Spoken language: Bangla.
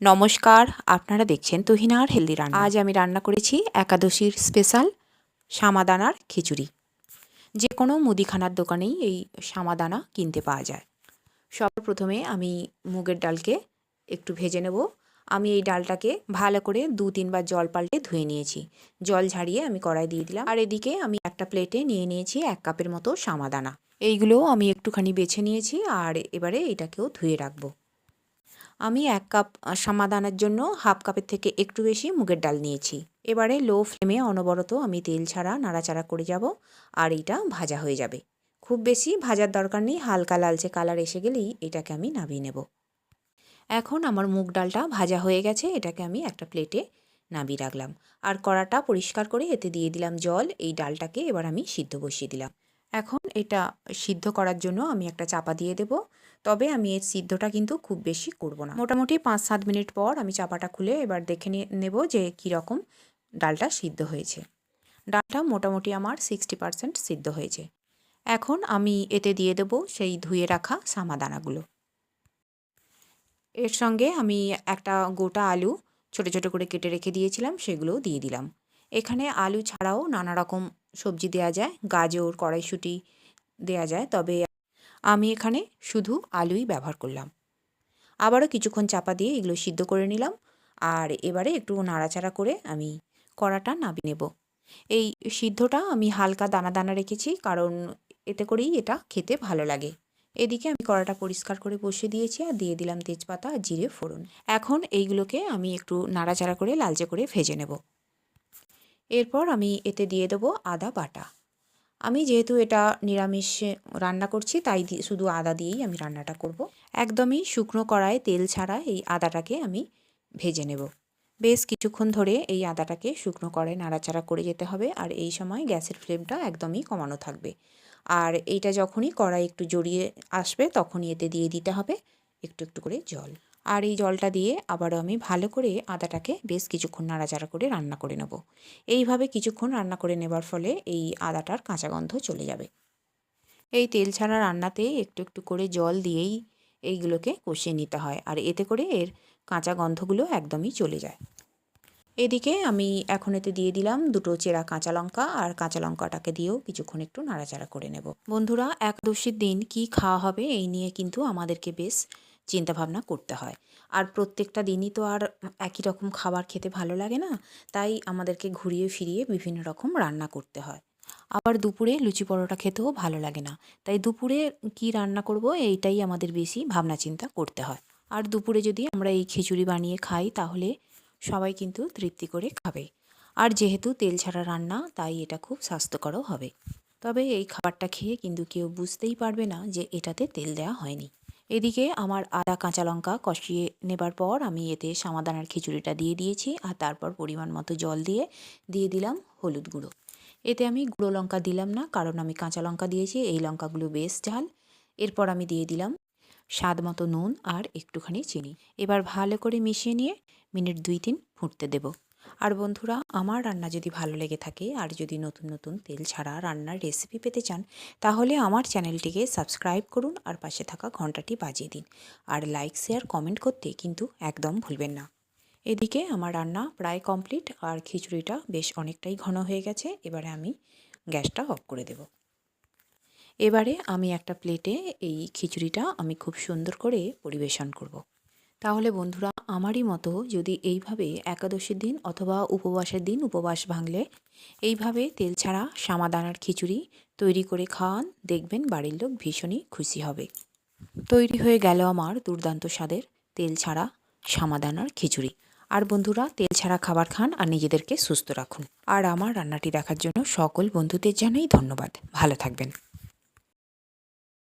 নমস্কার, আপনারা দেখছেন তুহিনার হেলদি রান্না। আজ আমি রান্না করেছি একাদশীর স্পেশাল সামাদানার খিচুড়ি। যে কোনো মুদিখানার দোকানেই এই সামাদানা কিনতে পাওয়া যায়। সবার প্রথমে আমি মুগের ডালকে একটু ভেজে নেব। আমি এই ডালটাকে ভালো করে দু তিনবার জল পাল্টে ধুয়ে নিয়েছি। জল ঝাড়িয়ে আমি কড়াই দিয়ে দিলাম। আর এদিকে আমি একটা প্লেটে নিয়ে নিয়েছি এক কাপের মতো সামাদানা। এইগুলোও আমি একটুখানি বেছে নিয়েছি আর এবারে এটাকেও ধুয়ে রাখব। আমি এক কাপ সামাদানের জন্য হাফ কাপের থেকে একটু বেশি মুগের ডাল নিয়েছি। এবারে লো ফ্লেমে অনবরত আমি তেল ছাড়া নাড়াচাড়া করে যাব আর এটা ভাজা হয়ে যাবে। খুব বেশি ভাজার দরকার নেই, হালকা লালচে কালার এসে গেলেই এটাকে আমি নামিয়ে নেব। এখন আমার মুগ ডালটা ভাজা হয়ে গেছে, এটাকে আমি একটা প্লেটে নামিয়ে রাখলাম। আর কড়াটা পরিষ্কার করে এতে দিয়ে দিলাম জল, এই ডালটাকে এবার আমি সিদ্ধ বসিয়ে দিলাম। এখন এটা সিদ্ধ করার জন্য আমি একটা চাপা দিয়ে দেব। তবে আমি এর সিদ্ধটা কিন্তু খুব বেশি করব না। মোটামুটি পাঁচ সাত মিনিট পর আমি চাপাটা খুলে এবার দেখে নেব যে কীরকম ডালটা সিদ্ধ হয়েছে। ডালটা মোটামুটি আমার সিক্সটি পারসেন্ট সিদ্ধ হয়েছে। এখন আমি এতে দিয়ে দেব সেই ধুয়ে রাখা সামাদানাগুলো। এর সঙ্গে আমি একটা গোটা আলু ছোট ছোট করে কেটে রেখে দিয়েছিলাম, সেগুলোও দিয়ে দিলাম। এখানে আলু ছাড়াও নানা রকম সবজি দেওয়া যায়, গাজর, কড়াইশুঁটি দেওয়া যায়, তবে আমি এখানে শুধু আলুই ব্যবহার করলাম। আবারও কিছুক্ষণ চাপা দিয়ে এগুলো সিদ্ধ করে নিলাম আর এবারে একটু নাড়াচাড়া করে আমি কড়াটা নামিয়ে নেব। এই সিদ্ধটা আমি হালকা দানা দানা রেখেছি কারণ এতে করেই এটা খেতে ভালো লাগে। এদিকে আমি কড়াটা পরিষ্কার করে বসিয়ে দিয়েছি আর দিয়ে দিলাম তেজপাতা আর জিরে ফোড়ন। এখন এইগুলোকে আমি একটু নাড়াচাড়া করে লালচে করে ভেজে নেব। এরপর আমি এতে দিয়ে দেবো আদা বাটা। আমি যেহেতু এটা নিরামিষ রান্না করছি, তাই শুধু আদা দিয়েই আমি রান্নাটা করব। একদমই শুকনো কড়ায় তেল ছাড়া এই আদাটাকে আমি ভেজে নেব। বেশ কিছুক্ষণ ধরে এই আদাটাকে শুকনো কড়ায় নাড়াচাড়া করে যেতে হবে, আর এই সময় গ্যাসের ফ্লেমটা একদমই কমানো থাকবে। আর এইটা যখনই কড়াই একটু জড়িয়ে আসবে, তখনই এতে দিয়ে দিতে হবে একটু একটু করে জল। আর এই জলটা দিয়ে আবারও আমি ভালো করে আদাটাকে বেশ কিছুক্ষণ নাড়াচাড়া করে রান্না করে নেব। এইভাবে কিছুক্ষণ রান্না করে নেবার ফলে এই আদাটার কাঁচা গন্ধ চলে যাবে। এই তেল ছাড়া রান্নাতে একটু একটু করে জল দিয়েই এইগুলোকে কষিয়ে নিতে হয় আর এতে করে এর কাঁচা গন্ধগুলো একদমই চলে যায়। এদিকে আমি এখন এতে দিয়ে দিলাম দুটো চেরা কাঁচা লঙ্কা আর কাঁচা লঙ্কাটাকে দিয়েও কিছুক্ষণ একটু নাড়াচাড়া করে নেব। বন্ধুরা, একদশীর দিন কি খাওয়া হবে এই নিয়ে কিন্তু আমাদেরকে বেশ চিন্তাভাবনা করতে হয়। আর প্রত্যেকটা দিনই তো আর একই রকম খাবার খেতে ভালো লাগে না, তাই আমাদেরকে ঘুরিয়ে ফিরিয়ে বিভিন্ন রকম রান্না করতে হয়। আবার দুপুরে লুচি পরোটা খেতেও ভালো লাগে না, তাই দুপুরে কি রান্না করব এইটাই আমাদের বেশি ভাবনা চিন্তা করতে হয়। আর দুপুরে যদি আমরা এই খিচুড়ি বানিয়ে খাই, তাহলে সবাই কিন্তু তৃপ্তি করে খাবে। আর যেহেতু তেল ছাড়া রান্না, তাই এটা খুব স্বাস্থ্যকরও হবে। তবে এই খাবারটা খেয়ে কিন্তু কেউ বুঝতেই পারবে না যে এটাতে তেল দেওয়া হয়নি। এদিকে আমার আদা, কাঁচা লঙ্কা কষিয়ে নেবার পর আমি এতে সামাদানার খিচুড়িটা দিয়ে দিয়েছি আর তারপর পরিমাণ মতো জল দিয়ে দিয়ে দিলাম হলুদ গুঁড়ো। এতে আমি গুঁড়ো লঙ্কা দিলাম না, কারণ আমি কাঁচা লঙ্কা দিয়েছি, এই লঙ্কাগুলো বেশ ঝাল। এরপর আমি দিয়ে দিলাম স্বাদ মতো নুন আর একটুখানি চিনি। এবার ভালো করে মিশিয়ে নিয়ে মিনিট দুই তিন ফুটতে দেবো। আর বন্ধুরা, আমার রান্না যদি ভালো লেগে থাকে আর যদি নতুন নতুন তেল ছাড়া রান্নার রেসিপি পেতে চান, তাহলে আমার চ্যানেলটিকে সাবস্ক্রাইব করুন আর পাশে থাকা ঘন্টাটি বাজিয়ে দিন। আর লাইক শেয়ার কমেন্ট করতে কিন্তু একদম ভুলবেন না। এদিকে আমার রান্না প্রায় কমপ্লিট আর খিচুড়িটা বেশ অনেকটাই ঘন হয়ে গেছে, এবারে আমি গ্যাসটা অফ করে দেব। এবারে আমি একটা প্লেটে এই খিচুড়িটা আমি খুব সুন্দর করে পরিবেশন করব। তাহলে বন্ধুরা, আমারই মতো যদি এইভাবে একাদশীর দিন অথবা উপবাসের দিন উপবাস ভাঙলে, এইভাবে তেল ছাড়া সামাদানার খিচুড়ি তৈরি করে খাওয়ান দেখবেন বাড়ির লোক ভীষণই খুশি হবে। তৈরি হয়ে গেল আমার দুর্দান্ত স্বাদের তেল ছাড়া সামাদানার খিচুড়ি। আর বন্ধুরা, তেল ছাড়া খাবার খান আর নিজেদেরকে সুস্থ রাখুন। আর আমার রান্নাটি দেখার জন্য সকল বন্ধুদের জানাই ধন্যবাদ। ভালো থাকবেন।